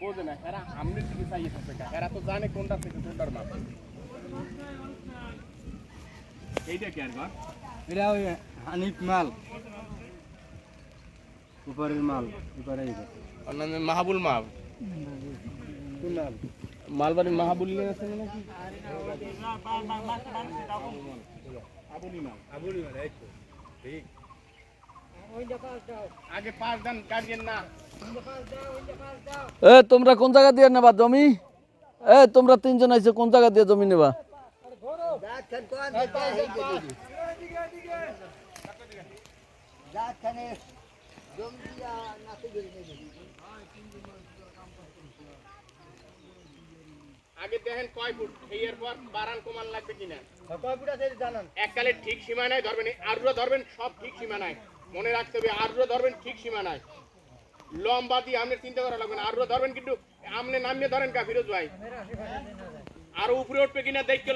বোঝে না এরা আমনের দিকে চাইয়ে থাকে এরা তো জানে কোনটা থেকে কোনটার মাপ। এইটা কি আর ঘর এটা ওই হানিফ মাল। উপরের মাল উপরে অন্যান্য মাহাবুল মাপ কোন মাল? মালবাড়ির মাহাবুল নিয়ে আছে নাকি? আবুলি মাল। আবুলি মাল ঠিক আগে পাঁচ দান কাটিয়েন না। এ তোমরা কোন জায়গা দিয়ে নেবা জমি? এ তোমরা তিনজন আইছো কোন জায়গা দিয়ে জমি নেবা? আগে দেখেন কয় ফুট? এই এরপর বারান কমান লাগবে কিনা? কয় ফুট আছে জানান। এককালে ঠিক সীমানায় ধরবেন আরুরা ধরবেন সব ঠিক সীমানায়। মনে রাখতে হবে আরুরা ধরবেন ঠিক সীমানায়। লম্বা দিয়ে আপনি চিন্তা করা লাগবে না। আরুরা ধরবেন কিন্তু আপনি নামিয়ে ধরেন কা ফিরোজ ভাই। আরও উপরে উঠবে কিনা দেখতে